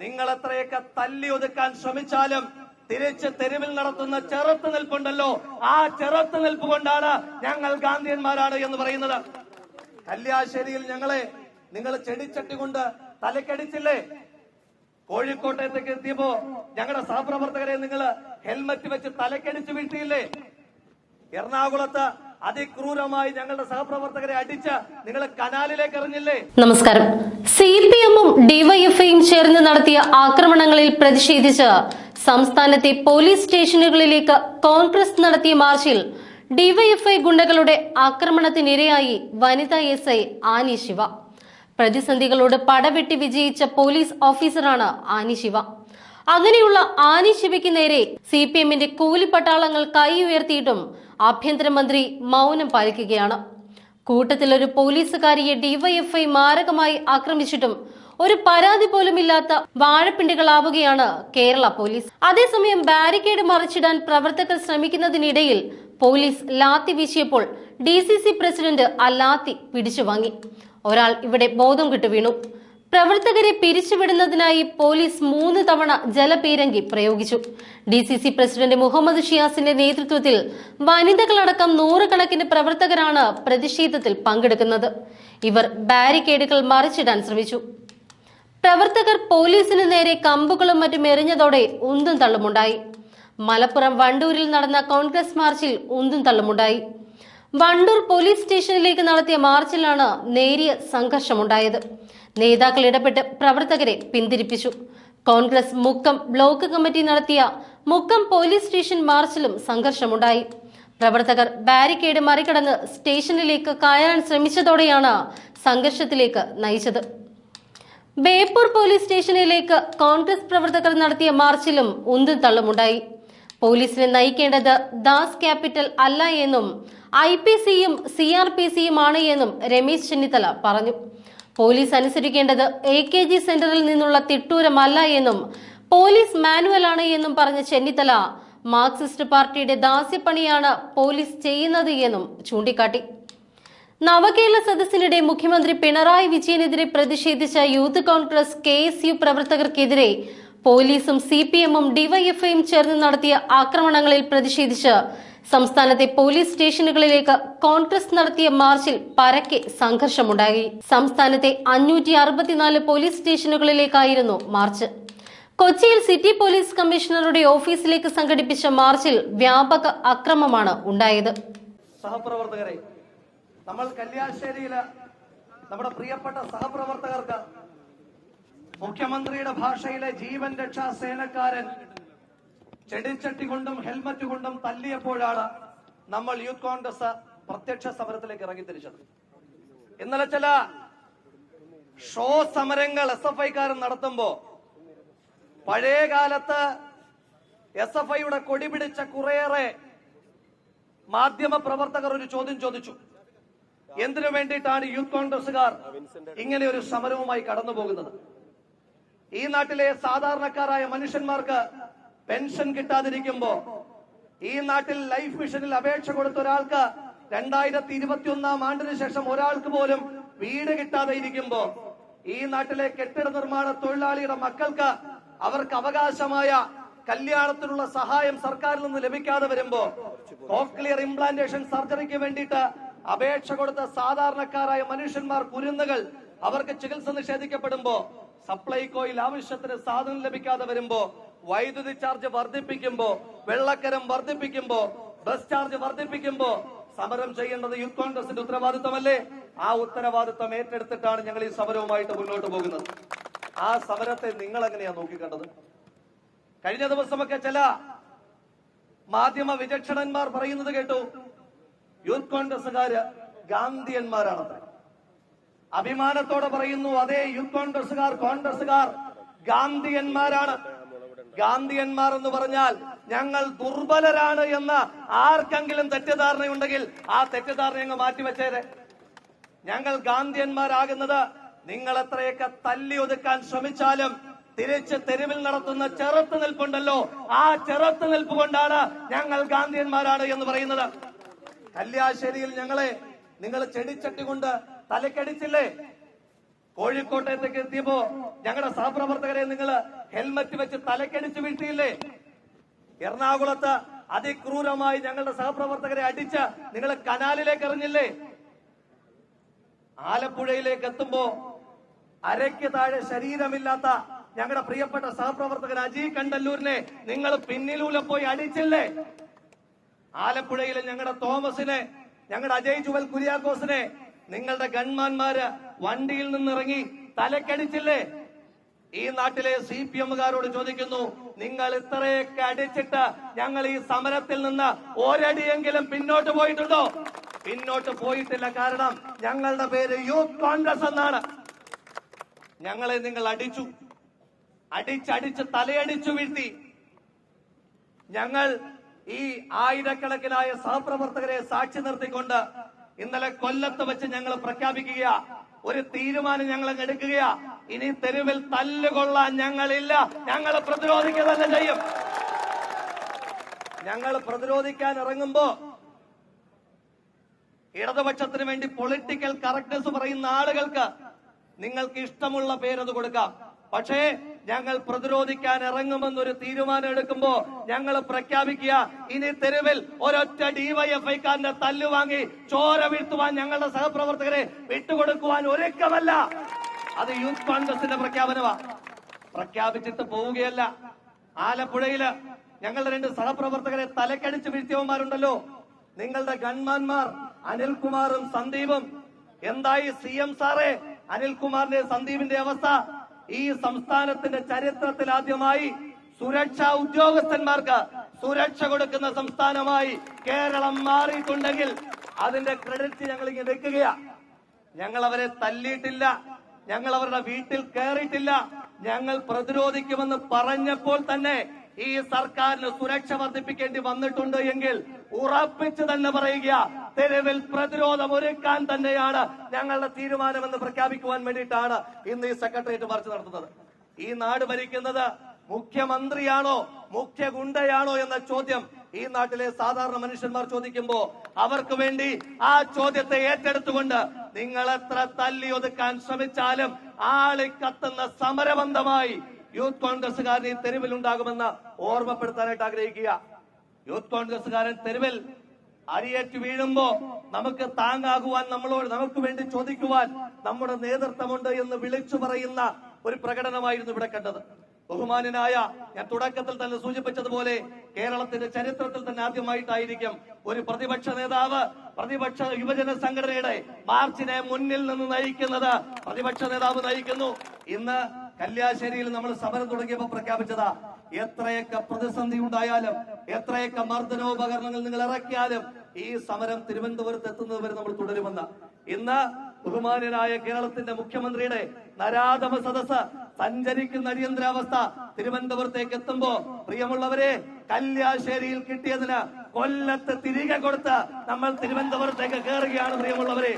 നിങ്ങൾ എത്രയൊക്കെ തല്ലി ഒതുക്കാൻ ശ്രമിച്ചാലും തിരിച്ച് തെരുവിൽ നടത്തുന്ന ചെറുത്ത് നിൽപ്പുണ്ടല്ലോ. ആ ചെറുത്ത് നിൽപ്പ് കൊണ്ടാണ് ഞങ്ങൾ ഗാന്ധിയന്മാരാണ് എന്ന് പറയുന്നത്. കല്യാശ്ശേരിയിൽ ഞങ്ങളെ നിങ്ങൾ ചെടിച്ചട്ടി കൊണ്ട് തലക്കടിച്ചില്ലേ? കോഴിക്കോട്ടേക്ക് എത്തിയപ്പോ ഞങ്ങളുടെ സഹപ്രവർത്തകരെ നിങ്ങൾ ഹെൽമറ്റ് വെച്ച് തലക്കടിച്ച് വീഴ്ത്തിയില്ലേ? എറണാകുളത്ത് അതിക്രൂരമായി ഞങ്ങളുടെ സഹപ്രവർത്തകരെ അടിച്ച് നിങ്ങൾ കനാലിലേക്ക് എറിഞ്ഞില്ലേ? നമസ്കാരം. സി പി എമ്മും ഡിവൈഎഫ്ഐയും ചേർന്ന് നടത്തിയ ആക്രമണങ്ങളിൽ പ്രതിഷേധിച്ച് സംസ്ഥാനത്തെ പോലീസ് സ്റ്റേഷനുകളിലേക്ക് കോൺഗ്രസ് നടത്തിയ മാർച്ചിൽ ഡിവൈഎഫ്ഐ ഗുണ്ടകളുടെ ആക്രമണത്തിനിരയായി വനിതാ എസ് ഐ ആനി ശിവ. പ്രതിസന്ധികളോട് പടവെട്ടി വിജയിച്ച പോലീസ് ഓഫീസറാണ് ആനി ശിവ. അങ്ങനെയുള്ള ആനി ശിവയ്ക്ക് നേരെ സി പി എമ്മിന്റെ കൂലിപ്പട്ടാളങ്ങൾ കൈ ഉയർത്തിയിട്ടും ആഭ്യന്തരമന്ത്രി മൗനം പാലിക്കുകയാണ്. കൂട്ടത്തിൽ ഒരു പോലീസുകാരിയെ ഡിവൈഎഫ്ഐ മാരകമായി ആക്രമിച്ചിട്ടും ഒരു പരാതി പോലും ഇല്ലാത്ത വാഴപ്പിണ്ടികളാവുകയാണ് കേരള പോലീസ്. അതേസമയം ബാരിക്കേഡ് മറിച്ചിടാൻ പ്രവർത്തകർ ശ്രമിക്കുന്നതിനിടയിൽ പോലീസ് ലാത്തി വീശിയപ്പോൾ ഡി സി സി പ്രസിഡന്റ് അല്ലാത്തി ലാത്തി പിടിച്ചു വാങ്ങി ഒരാൾ ഇവിടെ ബോധം കിട്ടു വീണു. പ്രവർത്തകരെ പിരിച്ചുവിടുന്നതിനായി പോലീസ് മൂന്ന് തവണ ജലപീരങ്കി പ്രയോഗിച്ചു. D C C president Muhammad ഷിയാസിന്റെ നേതൃത്വത്തിൽ വനിതകളടക്കം നൂറുകണക്കിന് പ്രവർത്തകരാണ് പ്രതിഷേധത്തിൽ പങ്കെടുക്കുന്നത്. ഇവർ ബാരിക്കേഡുകൾ മറിച്ചിടാൻ ശ്രമിച്ചു. പ്രവർത്തകർ പോലീസിന് നേരെ കമ്പുകളും മറ്റും എറിഞ്ഞതോടെ ഉന്തും തള്ളുമുണ്ടായി. മലപ്പുറം വണ്ടൂരിൽ നടന്ന കോൺഗ്രസ് മാർച്ചിൽ ഉന്തും തള്ളുമുണ്ടായി. വണ്ടൂർ പോലീസ് സ്റ്റേഷനിലേക്ക് നടത്തിയ മാർച്ചിലാണ് നേരിയ സംഘർഷമുണ്ടായത്. നേതാക്കൾ ഇടപെട്ട് പ്രവർത്തകരെ പിന്തിരിപ്പിച്ചു. കോൺഗ്രസ് മുക്കം ബ്ലോക്ക് കമ്മിറ്റി നടത്തിയ മുക്കം പോലീസ് സ്റ്റേഷൻ മാർച്ചിലും സംഘർഷമുണ്ടായി. പ്രവർത്തകർ ബാരിക്കേഡ് മറികടന്ന് സ്റ്റേഷനിലേക്ക് കയറാൻ ശ്രമിച്ചതോടെയാണ് സംഘർഷത്തിലേക്ക് നയിച്ചത്. ബേപ്പൂർ പോലീസ് സ്റ്റേഷനിലേക്ക് കോൺഗ്രസ് പ്രവർത്തകർ നടത്തിയ മാർച്ചിലും ഉന്തും തള്ളുമുണ്ടായി. പോലീസിനെ നയിക്കേണ്ടത് ദാസ് ക്യാപിറ്റൽ അല്ല എന്നും ഐ പി സിയും സി ആർ പി സിയുമാണ് എന്നും രമേശ് ചെന്നിത്തല പറഞ്ഞു. പോലീസ് അനുസരിക്കേണ്ടത് എ കെ ജി സെന്ററിൽ നിന്നുള്ള തിട്ടൂരമല്ല എന്നും പോലീസ് മാനുവൽ ആണ് എന്നും പറഞ്ഞ ചെന്നിത്തല മാർക്സിസ്റ്റ് പാർട്ടിയുടെ ദാസ്യപ്പണിയാണ് പോലീസ് ചെയ്യുന്നത് എന്നും ചൂണ്ടിക്കാട്ടി. നവകേരള സദസ്സിനിടെ മുഖ്യമന്ത്രി പിണറായി വിജയനെതിരെ പ്രതിഷേധിച്ച youth Congress K S U പ്രവർത്തകർക്കെതിരെ പോലീസും സി പി എമ്മും ഡിവൈഎഫ്ഐയും ചേർന്ന് നടത്തിയ ആക്രമണങ്ങളിൽ പ്രതിഷേധിച്ച് സംസ്ഥാനത്തെ പോലീസ് സ്റ്റേഷനുകളിലേക്ക് കോൺഗ്രസ് നടത്തിയ മാർച്ചിൽ പരക്കെ സംഘർഷമുണ്ടായി. സംസ്ഥാനത്തെ അഞ്ഞൂറ്റി അറുപത്തിനാല് പോലീസ് സ്റ്റേഷനുകളിലേക്കായിരുന്നു മാർച്ച്. കൊച്ചിയിൽ സിറ്റി പോലീസ് കമ്മീഷണറുടെ ഓഫീസിലേക്ക് സംഘടിപ്പിച്ച മാർച്ചിൽ വ്യാപക അക്രമമാണ് ഉണ്ടായത്. സഹപ്രവർത്തകരെ നമ്മൾ കല്യാശ്ശേരിയിലെ നമ്മുടെ പ്രിയപ്പെട്ട സഹപ്രവർത്തകർക്ക് മുഖ്യമന്ത്രിയുടെ ഭാഷയിലെ ജീവൻ രക്ഷാ സേനക്കാരൻ ചെടിച്ചട്ടി കൊണ്ടും ഹെൽമറ്റ് കൊണ്ടും തല്ലിയപ്പോഴാണ് നമ്മൾ യൂത്ത് കോൺഗ്രസ് പ്രത്യക്ഷ സമരത്തിലേക്ക് ഇറങ്ങി തിരിച്ചത് ഇന്നലെ ചില ഷോ സമരങ്ങൾ എസ് എഫ് ഐക്കാരൻ നടത്തുമ്പോ പഴയ കാലത്ത് എസ് എഫ് ഐയുടെ കൊടി പിടിച്ച കുറേയേറെ മാധ്യമ പ്രവർത്തകർ ഒരു ചോദ്യം ചോദിച്ചു. എന്തിനു വേണ്ടിയിട്ടാണ് യൂത്ത് കോൺഗ്രസുകാർ ഇങ്ങനെ ഒരു സമരവുമായി കടന്നു പോകുന്നത് ഈ നാട്ടിലെ സാധാരണക്കാരായ മനുഷ്യന്മാർക്ക് പെൻഷൻ കിട്ടാതിരിക്കുമ്പോ ഈ നാട്ടിൽ ലൈഫ് മിഷനിൽ അപേക്ഷ കൊടുത്ത ഒരാൾക്ക് രണ്ടായിരത്തി ഇരുപത്തി ഒന്നാം ആണ്ടിന് ശേഷം ഒരാൾക്ക് പോലും വീട് കിട്ടാതെ ഇരിക്കുമ്പോ ഈ നാട്ടിലെ കെട്ടിട നിർമ്മാണ തൊഴിലാളിയുടെ മക്കൾക്ക് അവർക്ക് അവകാശമായ കല്യാണത്തിനുള്ള സഹായം സർക്കാരിൽ നിന്ന് ലഭിക്കാതെ വരുമ്പോ കോക്ലിയർ ഇംപ്ലാന്റേഷൻ സർജറിക്ക് വേണ്ടിയിട്ട് അപേക്ഷ കൊടുത്ത സാധാരണക്കാരായ മനുഷ്യന്മാർ കുരുന്നുകൾ അവർക്ക് ചികിത്സ നിഷേധിക്കപ്പെടുമ്പോ സപ്ലൈകോയിൽ ആവശ്യത്തിന് സാധനം ലഭിക്കാതെ വരുമ്പോ വൈദ്യുതി ചാർജ് വർദ്ധിപ്പിക്കുമ്പോ വെള്ളക്കരം വർദ്ധിപ്പിക്കുമ്പോ ബസ് ചാർജ് വർദ്ധിപ്പിക്കുമ്പോ സമരം ചെയ്യേണ്ടത് യൂത്ത് കോൺഗ്രസിന്റെ ഉത്തരവാദിത്തമല്ലേ? ആ ഉത്തരവാദിത്തം ഏറ്റെടുത്തിട്ടാണ് ഞങ്ങൾ ഈ സമരവുമായിട്ട് മുന്നോട്ട് പോകുന്നത്. ആ സമരത്തെ നിങ്ങൾ എങ്ങനെയാ നോക്കിക്കണ്ടത്? കഴിഞ്ഞ ദിവസമൊക്കെ ചില മാധ്യമ വിചക്ഷണന്മാർ പറയുന്നത് കേട്ടു യൂത്ത് കോൺഗ്രസുകാര് ഗാന്ധിയന്മാരാണത്രേ. അഭിമാനത്തോടെ പറയുന്നു അതേ യൂത്ത് കോൺഗ്രസുകാർ കോൺഗ്രസുകാർ ഗാന്ധിയന്മാരാണ്. ഗാന്ധിയന്മാർ എന്ന് പറഞ്ഞാൽ ഞങ്ങൾ ദുർബലരാണ് എന്ന ആർക്കെങ്കിലും തെറ്റിദ്ധാരണയുണ്ടെങ്കിൽ ആ തെറ്റിദ്ധാരണ ഞങ്ങൾ മാറ്റിവെച്ചേരെ. ഞങ്ങൾ ഗാന്ധിയന്മാരാകുന്നത് നിങ്ങൾ എത്രയൊക്കെ തല്ലി ഒതുക്കാൻ ശ്രമിച്ചാലും തിരിച്ച് തെരുവിൽ നടത്തുന്ന ചെറുത്ത് നിൽപ്പുണ്ടല്ലോ ആ ചെറുത്ത് നിൽപ്പ് കൊണ്ടാണ് ഞങ്ങൾ ഗാന്ധിയന്മാരാണ് എന്ന് പറയുന്നത്. കല്യാശ്ശേരിയിൽ ഞങ്ങളെ നിങ്ങൾ ചെടിച്ചട്ടി കൊണ്ട് തലക്കടിച്ചില്ലേ? കോഴിക്കോട്ടേക്ക് എത്തിയപ്പോ ഞങ്ങളുടെ സഹപ്രവർത്തകരെ നിങ്ങൾ ഹെൽമറ്റ് വെച്ച് തലക്കടിച്ച് വീഴ്ത്തിയില്ലേ? എറണാകുളത്ത് അതിക്രൂരമായി ഞങ്ങളുടെ സഹപ്രവർത്തകരെ അടിച്ച് നിങ്ങൾ കനാലിലേക്ക് എറിഞ്ഞില്ലേ? ആലപ്പുഴയിലേക്ക് എത്തുമ്പോ അരയ്ക്ക് താഴെ ശരീരമില്ലാത്ത ഞങ്ങളുടെ പ്രിയപ്പെട്ട സഹപ്രവർത്തകൻ അജി കണ്ടല്ലൂരിനെ നിങ്ങൾ പിന്നിലൂലെ പോയി അടിച്ചില്ലേ? ആലപ്പുഴയിലെ ഞങ്ങളുടെ തോമസിനെ ഞങ്ങളുടെ അജയ് ജുവൽ കുര്യാക്കോസിനെ നിങ്ങളുടെ ഗൺമാന്മാര് വണ്ടിയിൽ നിന്നിറങ്ങി തലക്കടിച്ചില്ലേ? ഈ നാട്ടിലെ സി പി എമ്മുകാരോട് ചോദിക്കുന്നു നിങ്ങൾ ഇത്രയൊക്കെ അടിച്ചിട്ട് ഞങ്ങൾ ഈ സമരത്തിൽ നിന്ന് ഒരടിയെങ്കിലും പിന്നോട്ട് പോയിട്ടുണ്ടോ? പിന്നോട്ട് പോയിട്ടില്ല കാരണം ഞങ്ങളുടെ പേര് യൂത്ത് കോൺഗ്രസ് എന്നാണ്. ഞങ്ങളെ നിങ്ങൾ അടിച്ചു. അടിച്ചടിച്ച് തലയടിച്ചു വീഴ്ത്തി. ഞങ്ങൾ ഈ ആയിരക്കണക്കിനായ സഹപ്രവർത്തകരെ സാക്ഷി നിർത്തിക്കൊണ്ട് ഇന്നലെ കൊല്ലത്ത് വെച്ച് ഞങ്ങൾ പ്രഖ്യാപിക്കുക ഒരു തീരുമാനം ഞങ്ങൾ എടുക്കുക ഇനി തെരുവിൽ തല്ലുകൊള്ളാൻ ഞങ്ങളില്ല. ഞങ്ങൾ പ്രതിരോധിക്കുക തന്നെ ചെയ്യും. ഞങ്ങൾ പ്രതിരോധിക്കാൻ ഇറങ്ങുമ്പോ ഇടതുപക്ഷത്തിന് വേണ്ടി പൊളിറ്റിക്കൽ കറക്റ്റ്നസ് പറയുന്ന ആളുകൾക്ക് നിങ്ങൾക്ക് ഇഷ്ടമുള്ള പേരത് കൊടുക്കാം. പക്ഷേ ഞങ്ങൾ പ്രതിരോധിക്കാൻ ഇറങ്ങുമെന്നൊരു തീരുമാനം എടുക്കുമ്പോ ഞങ്ങൾ പ്രഖ്യാപിക്കുക ഇനി തെരുവിൽ ഒരൊറ്റ ഡിവൈഎഫ്ഐക്കാരന്റെ തല്ലു വാങ്ങി ചോര വീഴ്ത്തുവാൻ ഞങ്ങളുടെ സഹപ്രവർത്തകരെ വിട്ടുകൊടുക്കുവാൻ ഒരുക്കമല്ല. അത് യൂത്ത് കോൺഗ്രസിന്റെ പ്രഖ്യാപനമാ. പ്രഖ്യാപിച്ചിട്ട് പോവുകയല്ല. ആലപ്പുഴയിൽ ഞങ്ങളുടെ രണ്ട് സഹപ്രവർത്തകരെ തലക്കടിച്ച് വീഴ്ത്തിയവന്മാരുണ്ടല്ലോ. നിങ്ങളുടെ ഗൺമാന്മാർ അനിൽകുമാറും സന്ദീപും. എന്തായി സി എം സാറേ? അനിൽകുമാറിന്റെ സന്ദീപിന്റെ അവസ്ഥ? ഈ സംസ്ഥാനത്തിന്റെ ചരിത്രത്തിൽ ആദ്യമായി സുരക്ഷാ ഉദ്യോഗസ്ഥന്മാർക്ക് സുരക്ഷ കൊടുക്കുന്ന സംസ്ഥാനമായി കേരളം മാറിയിട്ടുണ്ടെങ്കിൽ അതിന്റെ ക്രെഡിറ്റ് ഞങ്ങൾ ഇങ്ങനെ വെക്കുകയാ. ഞങ്ങൾ അവരെ തല്ലിയിട്ടില്ല. ഞങ്ങൾ അവരുടെ വീട്ടിൽ കയറിയിട്ടില്ല ഞങ്ങൾ പ്രതിരോധിക്കുമെന്ന് പറഞ്ഞപ്പോൾ തന്നെ ഈ സർക്കാരിന് സുരക്ഷ വർദ്ധിപ്പിക്കേണ്ടി വന്നിട്ടുണ്ട് എങ്കിൽ ഉറപ്പിച്ചു തന്നെ പറയുക തെരുവിൽ പ്രതിരോധം ഒരുക്കാൻ തന്നെയാണ് ഞങ്ങളുടെ തീരുമാനമെന്ന് പ്രഖ്യാപിക്കുവാൻ വേണ്ടിയിട്ടാണ് ഇന്ന് ഈ സെക്രട്ടേറിയറ്റ് മാർച്ച് നടത്തുന്നത്. ഈ നാട് ഭരിക്കുന്നത് മുഖ്യമന്ത്രിയാണോ മുഖ്യ ഗുണ്ടയാണോ എന്ന ചോദ്യം ഈ നാട്ടിലെ സാധാരണ മനുഷ്യന്മാർ ചോദിക്കുമ്പോ അവർക്ക് വേണ്ടി ആ ചോദ്യത്തെ ഏറ്റെടുത്തുകൊണ്ട് നിങ്ങൾ എത്ര തല്ലി ഒതുക്കാൻ ശ്രമിച്ചാലും ആളിക്കത്തുന്ന സമരബന്ധമായി യൂത്ത് കോൺഗ്രസുകാരൻ ഈ തെരുവിൽ ഉണ്ടാകുമെന്ന് ഓർമ്മപ്പെടുത്താനായിട്ട് ആഗ്രഹിക്കുക. യൂത്ത് കോൺഗ്രസുകാരൻ തെരുവിൽ അരിയേറ്റ് വീഴുമ്പോ നമുക്ക് താങ്ങാകുവാൻ നമ്മളോട് നമുക്ക് വേണ്ടി ചോദിക്കുവാൻ നമ്മുടെ നേതൃത്വമുണ്ട് എന്ന് വിളിച്ചു പറയുന്ന ഒരു പ്രകടനമായിരുന്നു ഇവിടെ കണ്ടത്. ബഹുമാനനായ ഞാൻ തുടക്കത്തിൽ തന്നെ സൂചിപ്പിച്ചതുപോലെ കേരളത്തിന്റെ ചരിത്രത്തിൽ തന്നെ ആദ്യമായിട്ടായിരിക്കും ഒരു പ്രതിപക്ഷ നേതാവ് പ്രതിപക്ഷ യുവജന സംഘടനയുടെ മാർച്ചിനെ മുന്നിൽ നിന്ന് നയിക്കുന്നത്. പ്രതിപക്ഷ നേതാവ് നയിക്കുന്നു. ഇന്ന് കല്യാശ്ശേരിയിൽ നമ്മൾ സമരം തുടങ്ങിയപ്പോൾ പ്രഖ്യാപിച്ചതാ എത്രയൊക്കെ പ്രതിസന്ധി ഉണ്ടായാലും എത്രയൊക്കെ മർദ്ദനോപകരണങ്ങൾ നിങ്ങൾ ഇറക്കിയാലും ഈ സമരം തിരുവനന്തപുരത്ത് എത്തുന്നത് വരെ നമ്മൾ തുടരുമെന്ന്. ഇന്ന് ബഹുമാനായ കേരളത്തിന്റെ മുഖ്യമന്ത്രിയുടെ നരാധമ സദസ് സഞ്ചരിക്കുന്ന അടിയന്തരാവസ്ഥ തിരുവനന്തപുരത്തേക്ക് എത്തുമ്പോ പ്രിയമുള്ളവരെ കല്യാശ്ശേരിയിൽ കിട്ടിയതിന് കൊല്ലത്ത് തിരികെ കൊടുത്ത് നമ്മൾ തിരുവനന്തപുരത്തേക്ക് കയറുകയാണ് പ്രിയമുള്ളവരെ.